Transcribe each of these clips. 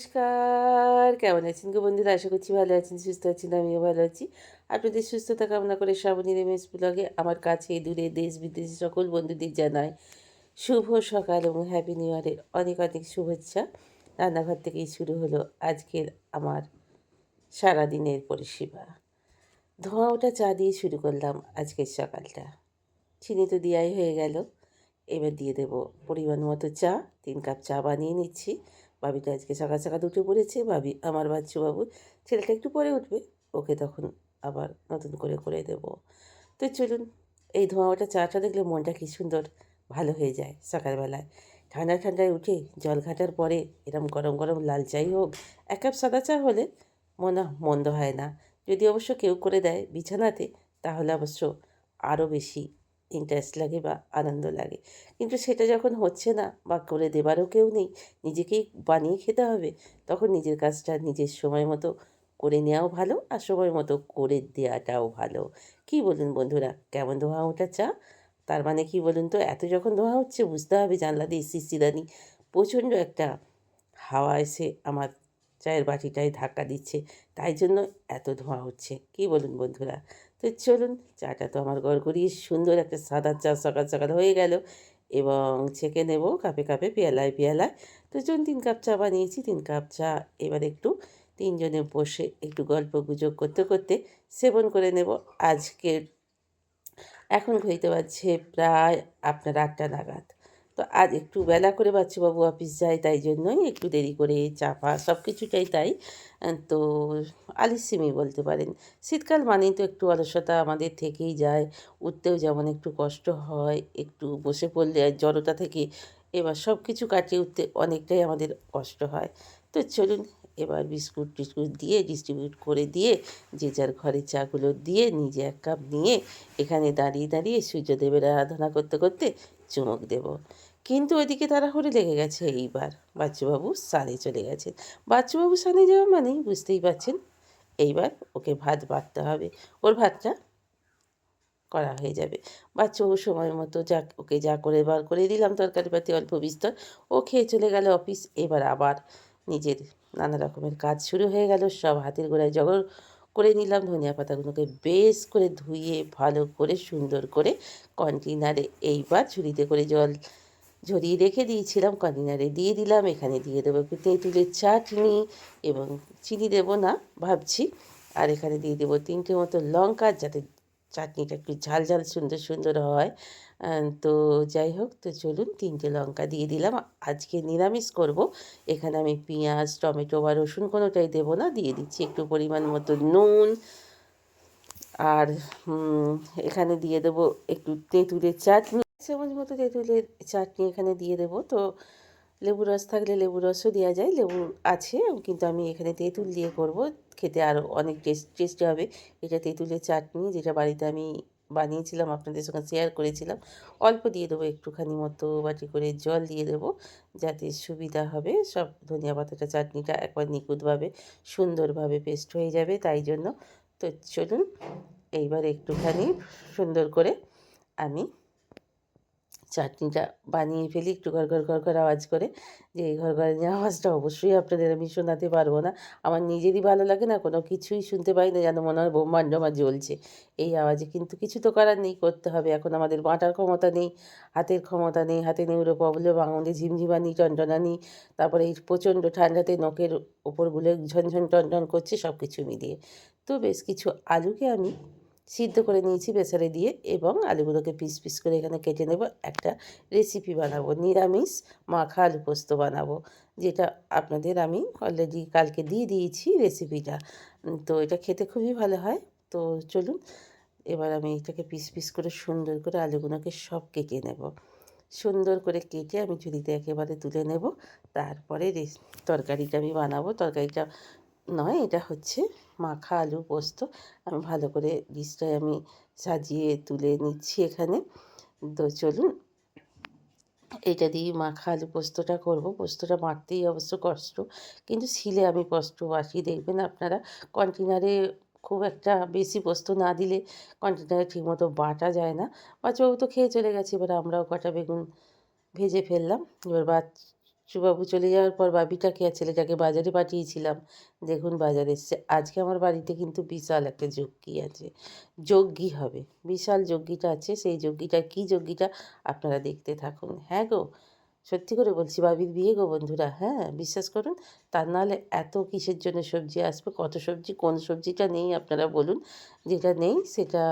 নমস্কার। কেমন আছেন গো বন্ধুরা? আশা করছি ভালো আছেন, সুস্থ আছেন, আমিও ভালো আছি। আপনাদের সুস্থতা কামনা করে শ্রাবণীর এম এস ব্লগে আমার কাছে দূরে দেশ বিদেশে সকল বন্ধুদের জানাই শুভ সকাল এবং হ্যাপি নিউ ইয়ারের অনেক অনেক শুভেচ্ছা। রান্নাঘর থেকেই শুরু হলো আজকের আমার সারাদিনের পরিষেবা। ধোঁয়া ওটা চা দিয়ে শুরু করলাম আজকের সকালটা। চিনি তো দেওয়াই হয়ে গেল। এবার দিয়ে দেব পরিমাণ মতো চা। তিন কাপ চা বানিয়ে নিচ্ছি। বাবিটা আজকে সকাল সকাল উঠে পড়েছে, ভাবি আমার বাচ্চু বাবু ছেলেটা একটু পরে উঠবে, ওকে তখন আবার নতুন করে করে দেব। তো চলুন, এই ধোঁয়া ওটা চাটা দেখলে মনটা কি সুন্দর, ভালো হয়ে যায় সকালবেলায়। ঠান্ডা ঠান্ডায় উঠে জল ঘাটার পরে এরম গরম গরম লাল চাই হোক, এক কাপ সাদা চা হলে মনে মন্দ হয় না। যদি অবশ্য কেউ করে দেয় বিছানাতে, তাহলে অবশ্য আরও বেশি ইন্টারেস্ট লাগে বা আনন্দ লাগে। কিন্তু সেটা যখন হচ্ছে না বা করে দেবারও কেউ নেই, নিজেকেই বানিয়ে খেতে হবে, তখন নিজের কাজটা নিজের সময় মতো করে নেওয়াও ভালো আর সময় মতো করে দেওয়াটাও ভালো। কি বলুন বন্ধুরা, কেমন ধোঁয়া ওটা চা? তার মানে কি বলুন তো, এত যখন ধোঁয়া হচ্ছে বুঝতে হবে জানলা দিয়ে সিসিদানি প্রচণ্ড একটা হাওয়া এসে আমার চায়ের বাটিটায় ধাক্কা দিচ্ছে। তাই জন্য এত ধোঁয়া হচ্ছে। কি বলুন বন্ধুরা? তো চলুন, চাটা তো আমার গড়গড়িয়ে সুন্দর একটা সাদা চা সকাল সকাল হয়ে গেল এবং ছেঁকে নেব কাপে কাপে পেয়ালায় পেয়ালায়। তো চলুন, তিন কাপ চা বানিয়েছি। তিন কাপ চা এবার একটু তিনজনে বসে একটু গল্প গুজব করতে করতে সেবন করে নেব। আজকের এখন ঘুরতে পারছে প্রায় আপনার আটটা নাগাদ। তো আজ একটু বেলা করে বাচ্চুবাবু অফিস যায়, তাই জন্যই একটু দেরি করে চাপা সব কিছুটাই তাই। তো আলিসিমি বলতে পারেন। শীতকাল মানেই তো একটু অলসতা আমাদের থেকেই যায়। উঠতেও যেমন একটু কষ্ট হয়, একটু বসে পড়লে জড়তা থেকে এবার সব কিছু কাটিয়ে উঠতে অনেকটাই আমাদের কষ্ট হয়। তো চলুন এবার বিস্কুট টিস্কুট দিয়ে ডিস্ট্রিবিউট করে দিয়ে যে যার ঘরে চাগুলো দিয়ে নিজে এক কাপ নিয়ে এখানে দাঁড়িয়ে দাঁড়িয়ে সূর্যদেবের আরাধনা করতে করতে চুমুক দেব। কিন্তু ওইদিকে তাড়াহুড়ো লেগে গেছে এইবার। বাচ্চুবাবু সানে চলে গেছেন। বাচ্চুবাবু সানে যাওয়া মানেই বুঝতেই পারছেন, এইবার ওকে ভাত বাড়তে হবে। ওর ভাতটা করা হয়ে যাবে। বাচ্চাও সময় মতো যা, ওকে যা করে বার করে দিলাম তরকারি পাতি অল্প বিস্তর। ও খেয়ে চলে গেল অফিস। এবার আবার নিজের নানা রকমের কাজ শুরু হয়ে গেল, সব হাতের গোড়ায় জগর করে নিলাম। ধনিয়া পাতাগুলোকে বেশ করে ধুয়ে, ভালো করে সুন্দর করে কন্টেনারে এইবার ঝুড়িতে করে জল ঝরিয়ে রেখে দিয়েছিলাম। কন্টেনারে দিয়ে দিলাম, এখানে দিয়ে দেবো একটু তেঁতুলের চাটনি এবং চিনি দেবো না, ভাবছি। আর এখানে দিয়ে দেবো তিনটে মতো লঙ্কা যাতে চাটনিটা একটু ঝাল ঝাল সুন্দর সুন্দর হয়। তো যাই হোক, তো চলুন তিনটে লঙ্কা দিয়ে দিলাম। আজকে নিরামিষ করব। এখানে আমি পেঁয়াজ, টমেটো বা রসুন কোনোটাই দেবো না। দিয়ে দিচ্ছি একটু পরিমাণ মতো নুন। আর এখানে দিয়ে দেবো একটু তেঁতুলের চাটনি। চামচ মতো তেঁতুলের চাটনি এখানে দিয়ে দেবো। তো লেবু রস থাকলে লেবু রসও দেওয়া যায়, লেবু আছে, কিন্তু আমি এখানে তেঁতুল দিয়ে করব। খেতে আরও অনেক টেস্ট টেস্টি হবে। এটা তেঁতুলের চাটনি যেটা বাড়িতে আমি বানিয়েছিলাম, আপনাদের সঙ্গে শেয়ার করেছিলাম। অল্প দিয়ে দেবো একটুখানি মতো বাটি করে জল দিয়ে দেবো, যাতে সুবিধা হবে। সব ধনিয়া পাতাটা চাটনিটা একবার নিখুঁতভাবে, সুন্দরভাবে পেস্ট হয়ে যাবে, তাই জন্য। তো চলুন, এইবার একটুখানি সুন্দর করে আমি চাটনিটা বানিয়ে ফেলি, একটু ঘর ঘর ঘর ঘর আওয়াজ করে, যে এই ঘর ঘরে আওয়াজটা অবশ্যই আপনাদের আমি শোনাতে পারব না। আমার নিজেরই ভালো লাগে না, কোনো কিছুই শুনতে পাই না, যেন মনে হয় ব্রহ্মাণ্ড আমার জ্বলছে। এই আওয়াজে কিন্তু কিছু তো করার নেই, করতে হবে। এখন আমাদের বাঁটার ক্ষমতা নেই, হাতের ক্ষমতা নেই, হাতে নেউরো প্রবলেম আঙুলে ঝিমঝিমানি, টনটনানি, তারপরে এই প্রচণ্ড ঠান্ডাতে নখের ওপরগুলো ঝনঝন টনটন করছে সব কিছু মিলিয়ে। তো বেশ কিছু আলুকে আমি সিদ্ধ করে নিয়েছি বেসারে দিয়ে এবং আলুগুলোকে পিস পিস করে এখানে কেটে নেব। একটা রেসিপি বানাবো, নিরামিষ মাখা আলু পোস্ত বানাবো, যেটা আপনাদের আমি অলরেডি কালকে দিয়ে দিয়েছি রেসিপিটা তো এটা খেতে খুবই ভালো হয়। তো চলুন, এবার আমি এটাকে পিস পিস করে সুন্দর করে আলুগুলোকে সব কেটে নেব। সুন্দর করে কেটে আমি ঝুড়িতে একেবারে তুলে নেব। তারপরে তরকারিটা আমি বানাবো। তরকারিটা নয়, এটা হচ্ছে মাখা আলু পোস্ত আমি ভালো করে ডিশটায় আমি সাজিয়ে তুলে নিচ্ছি এখানে। তো চলুন এটা দিয়ে মাখা আলু পোস্তটা করব। পোস্তটা মারতেই অবশ্য কষ্ট, কিন্তু শিলে আমি কষ্ট বাসি। দেখবেন আপনারা কন্টেনারে খুব একটা বেশি পোস্ত না দিলে কন্টেনারে ঠিকমতো বাটা যায় না। বাচ্চাবাবু তো খেয়ে চলে গেছে, এবার আমরাও কটা বেগুন ভেজে ফেললাম। এবার বাবু চলে যাওয়ার পর বাবিটাকে আর ছেলেটাকে বাজারে পাঠিয়েছিলাম। দেখুন, বাজারে এসছে। আজকে আমার বাড়িতে কিন্তু বিশাল একটা যজ্ঞি আছে। যজ্ঞি হবে। বিশাল যজ্ঞিটা আছে। সেই যজ্ঞিটা কী যজ্ঞিটা আপনারা দেখতে থাকুন। হ্যাঁ গো? সত্যি করে বলছি, বাবির বিয়ে গো বন্ধুরা। হ্যাঁ বিশ্বাস করুন, তার নাহলে এত কিসের জন্য সবজি আসবে? কত সবজি, কোন সবজিটা নেই আপনারা বলুন। যেটা নেই, সেটা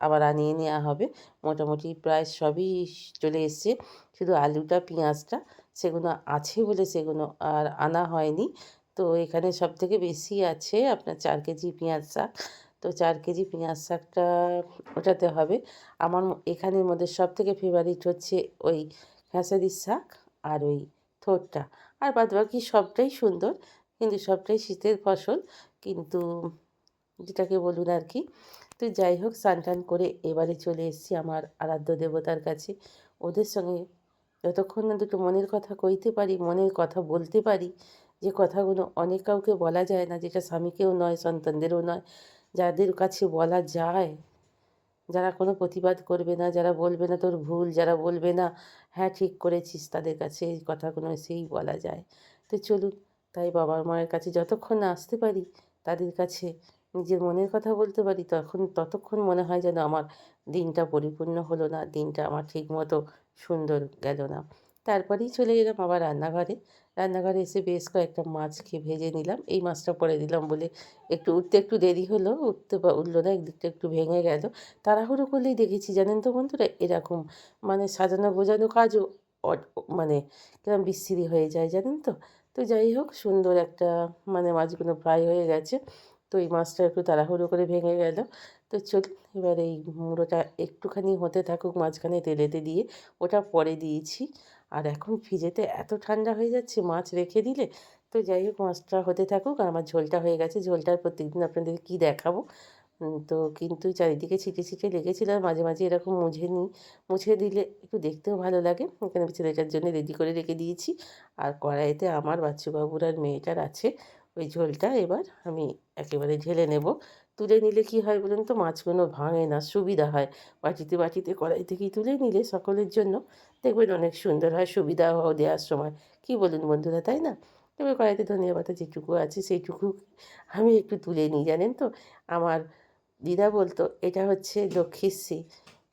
আবার আনিয়ে নেওয়া হবে। মোটামুটি প্রায় সবই চলে এসছে। শুধু আলুটা, পেঁয়াজটা সেগুলো আছে বলে সেগুলো আর আনা হয়নি। তো এখানে সব থেকে বেশি আছে আপনার চার কেজি পেঁয়াজ শাক। তো চার কেজি পেঁয়াজ শাকটা ওটাতে হবে। আমার এখানের মধ্যে সব থেকে ফেভারিট হচ্ছে ওই খেসারির শাক আর ওই থোরটা। আর বাদ বাকি সবটাই সুন্দর, কিন্তু সবটাই শীতের ফসল, কিন্তু যেটাকে বলুন আর কি। তো যাই হোক, স্নান টান করে এবারে চলে এসেছি আমার আরাধ্য দেবতার কাছে। ওদের সঙ্গে যতক্ষণ না দুটো মনের কথা কইতে পারি, মনের কথা বলতে পারি, যে কথাগুলো অনেক কাউকে বলা যায় না, যেটা স্বামীকেও নয়, সন্তানদেরও নয়, যাদের কাছে বলা যায়। যারা কোনো প্রতিবাদ করবে না, যারা বলবে না তোর ভুল, যারা বলবে না হ্যাঁ ঠিক করেছিস, তাদের কাছে এই কথাগুলো সেই বলা যায়। তো চলুন, তাই বাবা মায়ের কাছে যতক্ষণ না আসতে পারি, তাদের কাছে নিজের মনের কথা বলতে পারি, তখন, ততক্ষণ মনে হয় যেন আমার দিনটা পরিপূর্ণ হলো না, দিনটা আমার ঠিক মতো সুন্দর গেল না। তারপরেই চলে গেলাম আবার রান্নাঘরে। রান্নাঘরে এসে বেশ কয়েকটা মাছকে ভেজে নিলাম। এই মাছটা পরে দিলাম বলে একটু উঠতে একটু দেরি হলো, উঠতে উঠল না, একদিকটা একটু ভেঙে গেল। তাড়াহুড়ো করলেই দেখেছি জানেন তো বন্ধুরা, এরকম মানে সাজানো গোছানো কাজও মানে কিরম বিচ্ছিরি হয়ে যায় জানেন তো। তো যাই হোক, সুন্দর একটা মানে মাছগুলো ফ্রাই হয়ে গেছে। তো এই মাছটা একটু তাড়াহুড়ো করে ভেঙে গেল। তো চল, এবার এই মুড়োটা একটুখানি হতে থাকুক মাঝখানে তেলেতে দিয়ে, ওটা পরে দিয়েছি। আর এখন ফ্রিজেতে এত ঠান্ডা হয়ে যাচ্ছে, মাছ রেখে দিলে। তো যাই হোক, মাছটা হতে থাকুক, আর আমার ঝোলটা হয়ে গেছে। ঝোলটার প্রত্যেকদিন আপনাদের কী দেখাবো? তো কিন্তু চারিদিকে ছিটে ছিটে লেগেছিল আর মাঝে মাঝে এরকম মুছে নিই। মুছে দিলে একটু দেখতেও ভালো লাগে। এখানে ছেলেটার জন্য রেডি করে রেখে দিয়েছি। আর কড়াইতে আমার বাচ্চুবাবুর আর মেয়েটার আছে ওই ঝোলটা। এবার আমি একেবারে ঢেলে নেব। তুলে নিলে কি হয় বলুন তো? মাছগুলো ভাঙে না, সুবিধা হয়। বাটিতে বাটিতে কড়াই থেকেই তুলে নিলে সকলের জন্য দেখবেন অনেক সুন্দর হয়, সুবিধা দেওয়ার সময়। কি বলুন বন্ধুরা, তাই না? এবার কড়াইতে ধনিয়া পাতা যেটুকু আছে সেইটুকু আমি একটু তুলে নিই, জানেন তো? আমার দিদা বলতো, এটা হচ্ছে লক্ষ্মীশ্রী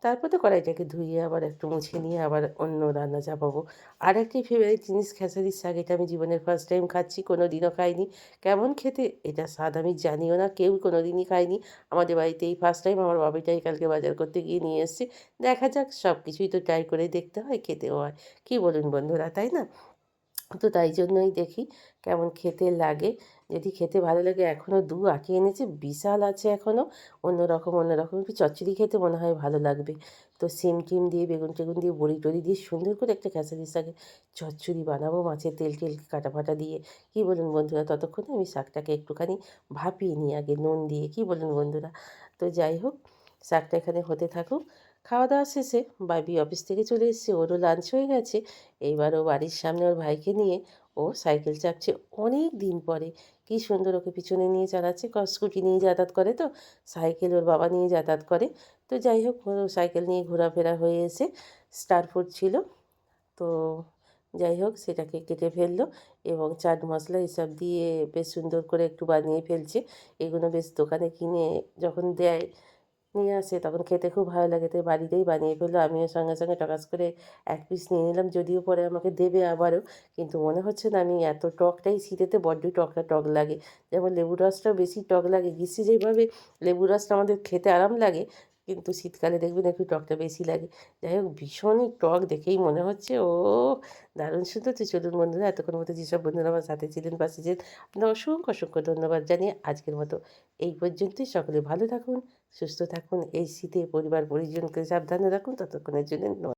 তারপর তো কড়াইটাকে ধুয়ে আবার একটু মুছে নিয়ে আবার অন্য রান্না চাপাবো। আর একটি ফেভারিট জিনিস খেসারির শাক এটা আমি জীবনের ফার্স্ট টাইম খাচ্ছি কোনো দিনও খাইনি। কেমন খেতে? এটা স্বাদ আমি জানিও না কেউ কোনো দিনই খায়নি। আমাদের বাড়িতে এই ফার্স্ট টাইম আমার বাবিটাই কালকে বাজার করতে গিয়ে নিয়ে এসছে। দেখা যাক সব কিছুই তো ট্রাই করে দেখতে হয় খেতেও হয়। কী বলুন বন্ধুরা তাই না? তো তাই জন্যই দেখি কেমন খেতে লাগে। যদি খেতে ভালো লাগে এখনও দু আঁকে এনেছে, বিশাল আছে এখনও অন্যরকম অন্যরকম একটু চচ্চড়ি খেতে মনে হয় ভালো লাগবে। তো সিম টিম দিয়ে, বেগুন টেগুন দিয়ে, বড়ি টড়ি দিয়ে সুন্দর করে একটা খেসারি শাকে চচ্চড়ি বানাবো মাছের তেল টেল কাটা ফাটা দিয়ে। কী বলুন বন্ধুরা, ততক্ষণে আমি শাকটাকে একটুখানি ভাপিয়ে নিই আগে, নুন দিয়ে। কী বলুন বন্ধুরা? তো যাই হোক, শাকটা এখানে হতে থাকুক। খাওয়া দাওয়া শেষে বাবি অফিস থেকে চলে এসেছে, ওরও লাঞ্চ হয়ে গেছে। এইবার ও বাড়ির সামনে ওর ভাইকে নিয়ে ও সাইকেল চাপছে অনেক দিন পরে। কী সুন্দর ওকে পিছনে নিয়ে চালাচ্ছে স্কুটি নিয়ে যাতায়াত করে তো, সাইকেল ওর বাবা নিয়ে যাতায়াত করে। তো যাই হোক সাইকেল নিয়ে ঘোরাফেরা হয়ে এসে স্টার ফুড ছিল। তো যাই হোক, সেটাকে কেটে ফেলল এবং চাট মশলা এসব দিয়ে বেশ সুন্দর করে একটু বানিয়ে ফেলছে। এগুলো বেশ দোকানে কিনে যখন দেয় নিয়ে আসে। তখন খেতে খুব ভালো লাগে, তাই বাড়িতেই বানিয়ে ফেলল। আমিও সঙ্গে সঙ্গে টকাস করে এক পিস নিয়ে নিলাম। যদিও পরে আমাকে দেবে আবারও, কিন্তু মনে হচ্ছে না আমি এত টকটাই শীতেতে বড্ডই টকটা টক লাগে। যেমন লেবু রসটাও বেশি টক লাগে। গ্রীষ্মে যেভাবে লেবু রসটা আমাদের খেতে আরাম লাগে কিন্তু শীতকালে দেখবেন একটু টকটা বেশি লাগে। যাই হোক, ভীষণই টক দেখেই মনে হচ্ছে, ও দারুণ সুন্দর। তো চলুন বন্ধুরা, এতক্ষণ মতো যেসব বন্ধুরা আমার সাথে ছিলেন পাশে ছিলেন আপনার অসংখ্য অসংখ্য ধন্যবাদ জানিয়ে আজকের মতো এই পর্যন্তই। সকলে ভালো থাকুন, সুস্থ থাকুন, এই শীতে পরিবার পরিজনকে সাবধানে রাখুন। ততক্ষণের জন্য।